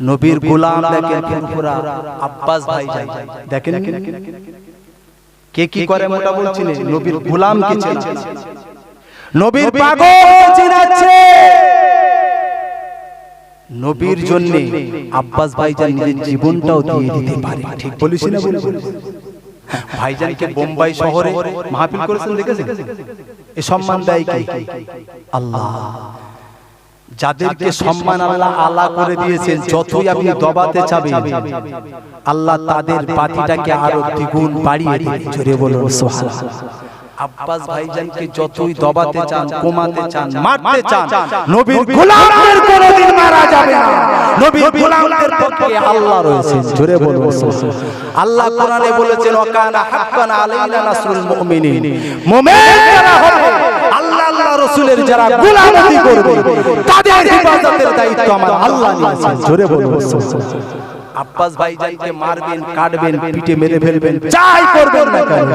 নবীর গোলাম দেখেন ফুরফুরা আব্বাস ভাই যাই দেখেন কে কি করে মোটা বলছিলেন? নবীর গোলাম কে চেনা নবীর পাগল চেনাচ্ছে। নবীর জন্য আব্বাস ভাইজান নিজের জীবনটাও দিয়ে দিতে পারে। ঠিক বলিস না বলে ভাইজানকে বোম্বাই শহরে মাহফিল করেছেন দেখেছেন? এ সম্মান দেয় কে? আল্লাহ। যাদেরকে সম্মান আল্লাহ আলা করে দিয়েছেন যতই আপনি দবাতে চাবে আল্লাহ তাদের পাতিটাকে আরও দ্বিগুণ বাড়িয়ে জোরে বলুন আব্বাস ভাইজানকে যতই দবাতে চান কমাতে চান মারতে চান নবীর গোলামদের কোনোদিন মারা যাবে না। নবীর গোলামদের পক্ষে আল্লাহ রয়েছে জোরে সুবহানাল্লাহ। আল্লাহ কোরআনে বলেছেন ওয়াকানা হাক্কান আলাইনা নাসরুল মুমিনিন। মুমিন যারা হবে আল্লাহ আল্লাহ রাসূলের যারা গোলামতি করবে তাদের হেফাজতের দায়িত্ব আমার আল্লাহ নিয়েছেন জোরে সুবহানাল্লাহ। আব্বাস ভাইজানকে মারবেন কাটবেন পিঠে মেরে ফেলবেন যাই করবেন না কেন?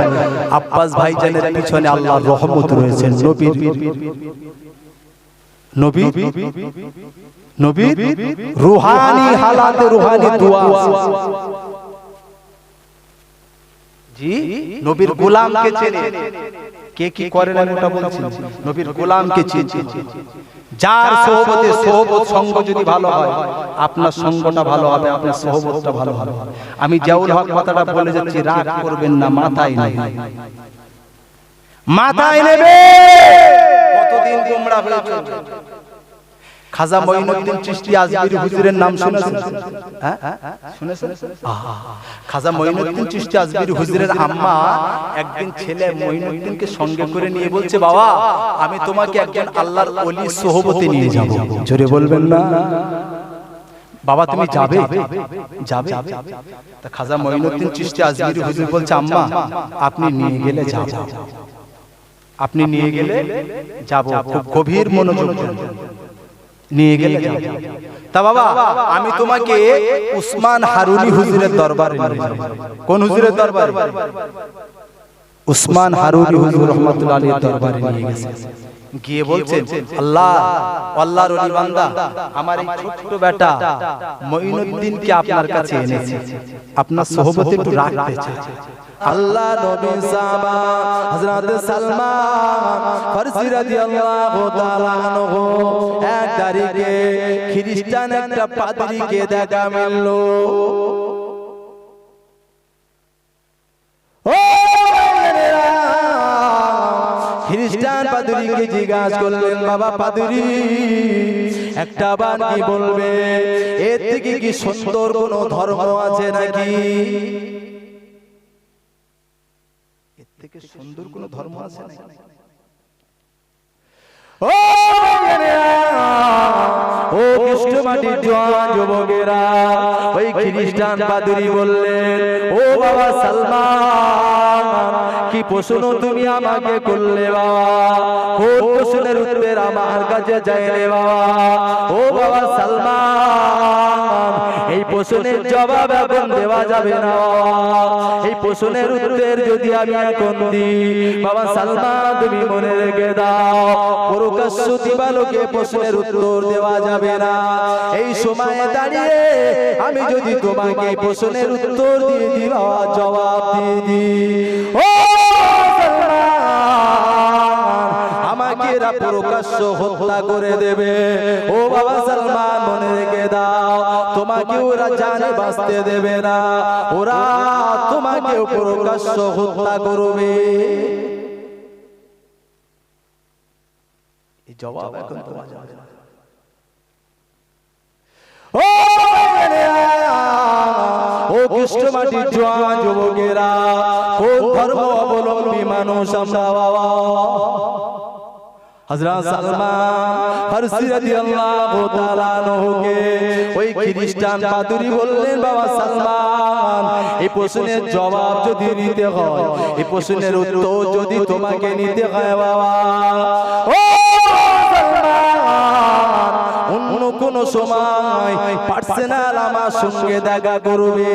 আব্বাস ভাইজানের পিছনে আল্লাহর রহমত রয়েছে। নবীর নবী নবী রুহানি হালাতে রুহানি দোয়া। জি নবীর গোলামকে চেনে। কে কি করে না ওটা বলছেন? নবীর গোলামকে চেনে। যার সহবতে সহবত সঙ্গ যদি ভালো হয় আপনার সঙ্গটা ভালো হবে আপনার সহবতটা ভালো হবে। আমি জাউল হক কথাটা বলে যাচ্ছি রাগ করবেন না মাথায় নাই মাথায় নেবে! কতদিন তোমরা হয়েছে? খাজা মঈনুদ্দিন চিশতি আজমিরি হুজুরের নাম শুনেছেন? হ্যাঁ? শুনেছেন? আহা, খাজা মঈনুদ্দিন চিশতি আজমিরি হুজুরের আম্মা একদিন ছেলে মঈনুদ্দিনকে সঙ্গে করে নিয়ে বলছে বাবা আমি তোমাকে একজন আল্লাহর ওলি সোহবতে নিয়ে যাব। জোরে বলবেন না? বাবা তুমি যাবে? যাবে? তা খাজা মঈনুদ্দিন চিশতি আজমিরি হুজুর বলছে আম্মা আপনি নিয়ে গেলে যাব। আপনি নিয়ে গেলে যাব। খুব গভীর মনোযোগ। নিয়ে গেলে তা বাবা, আমি তোমাকে উসমান হারুনি হুজুরের দরবারে কোন হুজুরের উসমান হারুনি হুজুর রহমাতুল্লাহ আলীর দরবারে নিয়ে গেছে। গিয়ে বলছেন, আল্লাহ আমার ছোট্ট বেটা মঈনুদ্দিনকে আপনার কাছে এনেছে। আপনার সোহবতে একটু রাখতে চাই আল্লাহ নবী সাহাবা হযরত সালমান ফারসি রাদিয়াল্লাহু তাআলা আনহু এক তারিখে খ্রিস্টান একটা পাদ্রীকে দেখা মিলল। খ্রিস্টান পাদুরিকে জিজ্ঞাসা করলেন, বাবা পাদুরি, একটা বান কি বলবে? এর থেকে কি সুন্দর কোন ধর্ম আছে নাকি? থেকে সুন্দর কোন ধর্ম আছে ও কৃষ্ণ মাটির জোয়ান যুবকেরা ওই খ্রিস্টান পাদুরি বললেন ও বাবা সালমান প্রশ্ন তুমি আমাকে করলে বাবা। কোন প্রশ্নের উত্তর আমার কাছে চাইলে বাবা। ও বাবা সালমান, এই প্রশ্নের জবাব এখন দেওয়া যাবে না এই প্রশ্নের উত্তর যদি আমি এখন দিই, বাবা সালমান, তুমি মনে রেখে দাও, প্রকাশ্য দিবালোকে প্রশ্নের উত্তর দেওয়া যাবে না। এই সময়ে দাঁড়িয়ে আমি যদি তোমাকে প্রশ্নের উত্তর দিয়ে দিই, বাবা, জবাব দিয়ে দিই। ও প্রকাশ্য হত্যা করে দেবে। ও বাবা সালমান মনে রেখে দাও তোমাকে ওরা জানে বাঁচতে দেবে না। ওরা তোমাকে প্রকাশ্য হত্যা করবে। জবাব এখন না ও ও কৃষ্ণ মাটির জোয়ান যুবকেরা কোন ধর্ম অবলম্বী মানুষ আমরা? বাবা হযরত সালমান ফারসি রাদিয়াল্লাহু তাআলা আনহুকে ওই খ্রিস্টান পাদুরি বললেন বাবা সালমান এই প্রশ্নের জবাব যদি নিতে হয় এই প্রশ্নের উত্তর যদি তোমাকে নিতে হয় বাবা ও সালমান অন্য কোন সময় পার্সোনাল আমার সঙ্গে দেখা করবে।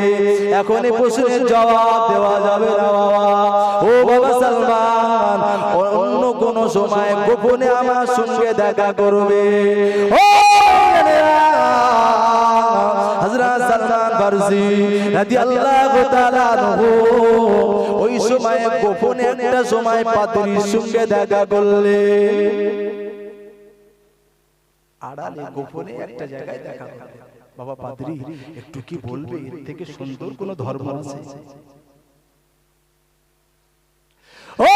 এখন এই প্রশ্নের জবাব দেওয়া যাবে না বাবা। ও বাবা সালমান কোন সময় গোপনে আমার সঙ্গে দেখা করবে। ও ফারসি রাদিয়াল্লাহু তাআলা আনহু ওই সময় গোপনে একটা সময় পাদ্রীর সঙ্গে দেখা করলে। আড়ালে গোপনে একটা জায়গায় দেখা বাবা পাদ্রী একটু কি বলবে? এর থেকে সুন্দর কোন ধর্ম আছে? ও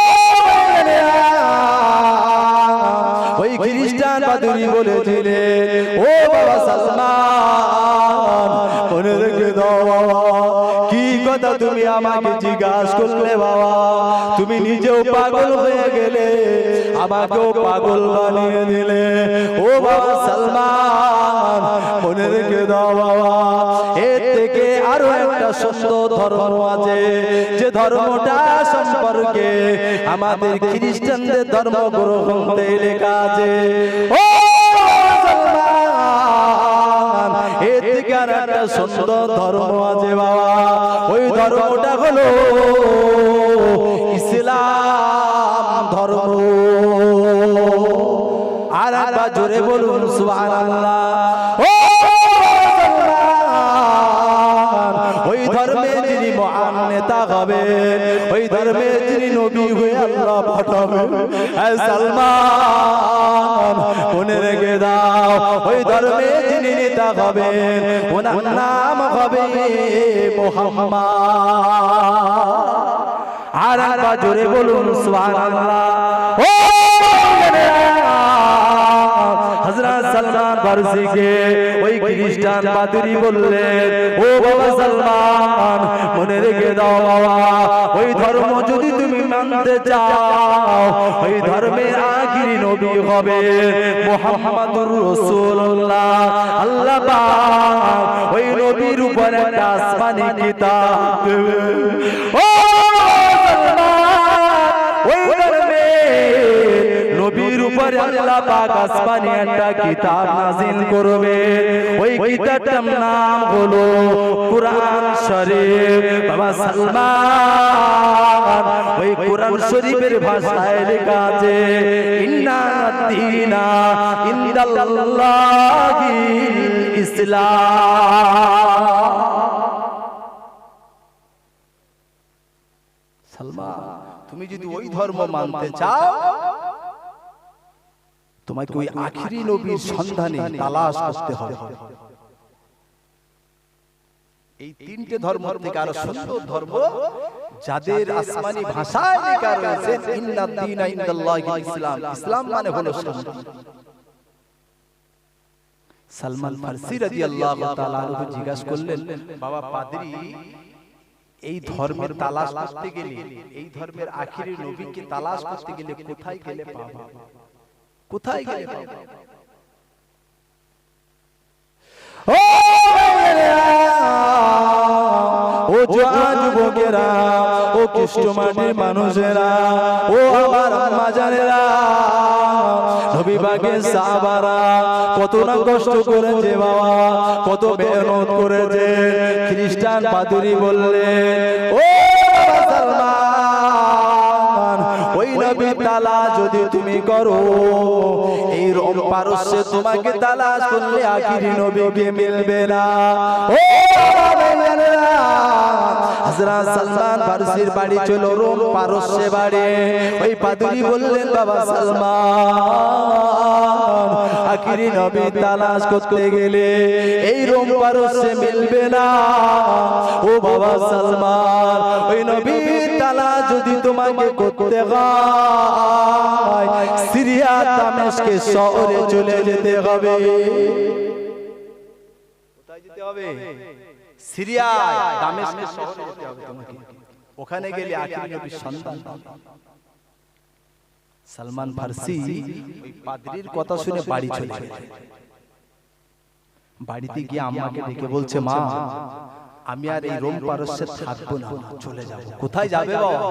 ওই খ্রিস্টান পাদুরি বলেছিলে ও বাবা সালমান মনে রেখে দাও কথা তুমি আমাকে জিজ্ঞাসা করলে বাবা। তুমি নিজেও পাগল হয়ে গেলে, আমাকেও পাগল বানিয়ে দিলে। ও বাবা সালমান, মনে রেখে দাও বাবা, এর থেকে আরও একটা সুন্দর ধর্ম আছে। যে ধর্মটা সম্পর্কে আমাদের খ্রিস্টানদের ধর্ম গ্রন্থে লেখা আছে। ও এর থেকে আর একটা সুন্দর ধর্ম আছে বাবা। ধর্মটা হলো ইসলাম ধর্ম। আর একবার জোরে বলুন সুবহানাল্লাহ। হবে ওই ধর্মে তিনি নবী হয়ে আল্লাহ পাঠাবেন। সালমান, মনে রেখে দাও। ওই ধর্মে তিনি নেতা ওনার নাম হবে মোহাম্মদ। আর জোরে বলুন, সুবহানাল্লাহ। ও ওই আল্লাহ ওই নবীর উপর একটা আসমানি কিতাব ও উপরে আল্লাহ পাক একটা কিতাব করবে। ওই কিতাবটার নাম হলো কুরআন শরীফ। বাবা সালমান, ওই কুরআন শরীফের ভাষায় লেখা আছে, ইন্না দীনা ইনদাল্লাহিল ইসলাম। সালমান, তুমি যদি ওই ধর্ম মানতে চাও তোমাকে ওই আখিরি নবীর সন্ধানে তালাশ করতে হবে। এই তিনটে ধর্ম থেকে আরও সুন্দর ধর্ম যাদের আসমানি ভাষায় লেখা রয়েছে ইন্নাদ দীনা ইনদাল্লাহিল ইসলাম। ইসলাম। মানে হলো শান্তি সালমান ফারসি রাদিয়াল্লাহু তাআলা আনহু জিজ্ঞাসা করলেন বাবা পাদ্রী এই ধর্মের তালাশ করতে গেলে এই ধর্মের আখিরি নবীকে তালাশ করতে গেলে কোথায় গেলে পাবো কোথায় গেলে পাবো? ও ও জোয়ান যুবকেরা ও কৃষ্ণ মাটির মানুষেরা ও আমার সাহাবারা কত না কষ্ট করেছে বাবা কত মেহনত করেছে। খ্রিস্টান পাদুরি বললে ও নবী তালা যদি তুমি করো এই রম পারস্যে তোমাকে তালাশ করলে আখিরি নবীকে মিলবে না। ও হযরত সালমান ফারসির বাড়ি ছিল রোম পারস্যে বাড়ি। ওই পাদুরি বললেন বাবা সালমান আখিরি নবী তালাশ করতে গেলে এই রোম পারস্যে মিলবে না। ও বাবা সালমান ওই নবী তালা যদি তোমাকে করতে হয় সিরিয়া দামেশকে শহরে চলে যেতে হবে। কোথায় যেতে হবে? সিরিয়ায় দামেস্কের শহরে যেতে হবে তোমাকে ওখানে গেলে আখির নবীর সন্তান। সালমান ফারসি ওই পাদ্রীর কথা শুনে বাড়ি চলে গেলেন বাড়িতে গিয়ে আম্মাকে ডেকে বলছে মা আমি আর এই রোম পারস্যে থাকব না চলে যাব। কোথায় যাবে বাবা?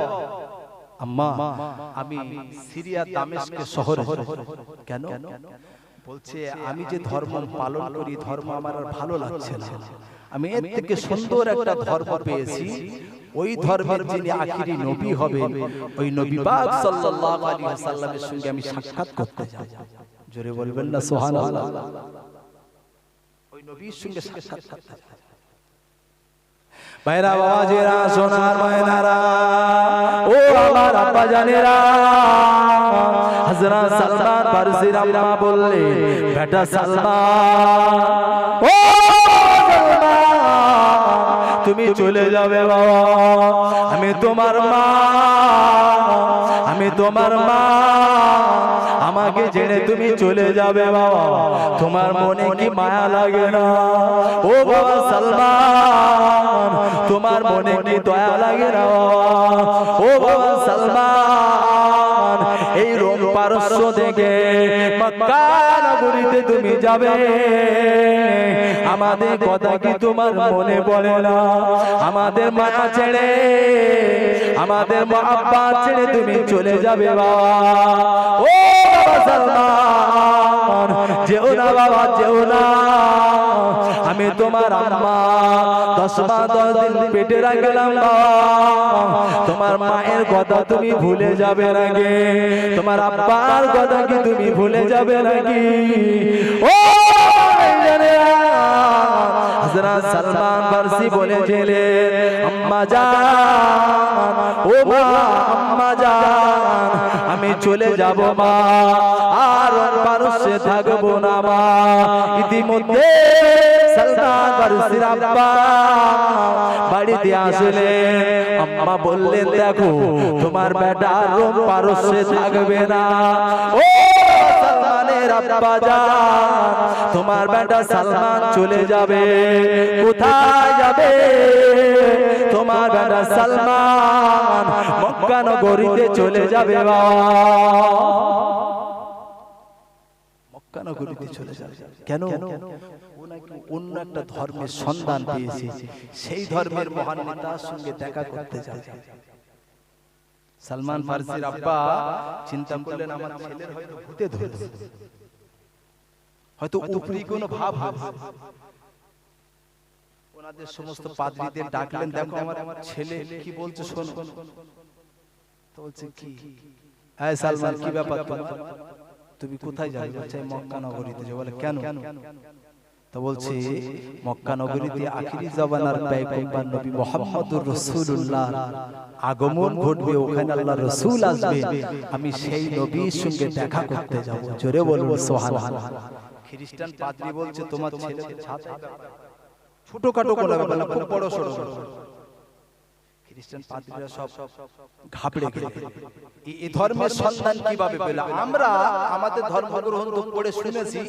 আম্মা আমি সিরিয়া শহরে কেন? বলছে আমি যে ধর্ম পালন করি ধর্ম আমার আর ভালো লাগছে না। আমি এর থেকে সুন্দর একটা ধর্ম পেয়েছি। ওই ধর্মের যিনি আখিরি নবী হবে ওই নবী পাক সাল্লাল্লাহু আলাইহি ওয়াসাল্লামের সঙ্গে আমি সাক্ষাৎ করতে যাব। জোরে বলবেন না সুবহানাল্লাহ। ওই নবীর সঙ্গে সাক্ষাৎ করতে যাব। ভাইরা বাবাজিরা সোনার ময়নারা। ও আমার আব্বা জানেরা হযরত সালমান ফারসির আম্মা বললে বেটা সালমান। ও তুমি চলে যাবে বাবা। আমি তোমার মা। আমি তোমার মা। আমাকে জেনে তুমি চলে যাবে বাবা। তোমার মনে কি মায়া লাগে না? ও বাবা সালমান, তোমার মনে কি দয়া লাগে না? ও বাবা সালমান। পারস্য থেকে মক্কা নগরীতে তুমি যাবে। আমাদের কথা কি তোমার মনে পড়ে না? আমাদের মায়া ছেড়ে আমাদের মা ছেড়ে তুমি চলে যাবে বাবা ও যেও না বাবা, যেও না। আমি তোমার আম্মা তোমার মায়ের কথা তুমি ভুলে যাবে নাকি? তোমার আব্বার কথা কি তুমি ভুলে যাবে নাকি? ও হযরত সালমান ফারসি বলেছিলেন আম্মা জান ও মা আম্মা জান আমি চলে যাব মা আর পারস্যে থাকব না মা ইতিমধ্যে সালমান ফারসির আব্বা বাড়িতে আসলে আম্মা বললেন দেখো তোমার বেটা রোম পারস্যে থাকবে না ও সালমানের আব্বা জান তোমার বেটা সালমান চলে যাবে। কোথায় যাবে? তোমার বেটা সালমান মক্কা নগরীতে চলে যাবে বাবা। মক্কা চলে যাবে। কেন? অন্য একটা ধর্মের সন্ধান পেয়েছে। সেই ধর্মের মহান নেতার সঙ্গে দেখা করতে যাবে। সালমান ফারসির আব্বা চিন্তা করলেন আমার ছেলের হয়তো ভূতে ধরেছে হয়তো উপরি কোনো ভাব ওনাদের সমস্ত পাদ্রীদের ডাকলেন দেখো আমার ছেলে কি বলছে শোনো। তো বলছে কি? হ্যাঁ সালমান কি ব্যাপার তুমি কোথায় যাবে? বলছে "আমি মক্কা নগরীতে যাব। বলে কেন? তো বলছে মক্কা নগরীতে আখিরি জামানার পয়গম্বর নবী মুহাম্মদুর রাসূলুল্লাহ। আগমন ঘটবে ওখানে আল্লাহ রাসূল আসবে। আমি সেই নবীর সঙ্গে দেখা করতে যাব। জোরে বলব সুবহানাল্লাহ। খ্রিস্টান পাদ্রী বলছে তোমার ছেলে ছোটখাটো কোনো ব্যাপার না খুব বড় সড়ো খ্রিস্টান পাদ্রীরা সব ঘাবড়ে গেল এই- ধর্মের সন্ধান কীভাবে পেল আমরা আমাদের ধর্ম গ্রহণ তো পড়ে শুনেছি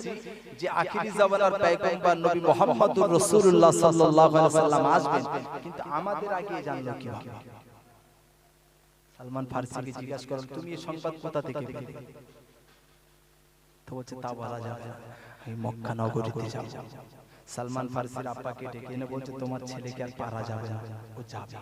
যে আখিরি জামানার পয়গম্বর নবী মুহাম্মদুর রাসূলুল্লাহ সাল্লাল্লাহু আলাইহি সাল্লাম আসবেন। কিন্তু আমাদের আগে জানলো কীভাবে সালমান ফারসিকে জিজ্ঞাসা করলেন তুমি এই সংবাদ কোথা থেকে পেলে? তো বলছে তা বলা যাবে না। মক্কা নগরীতে যাব। সালমান ফারসির আব্বাকে ডেকে এনে বলছে তোমার ছেলেকে আর পারা যাবে না। ও যাবে।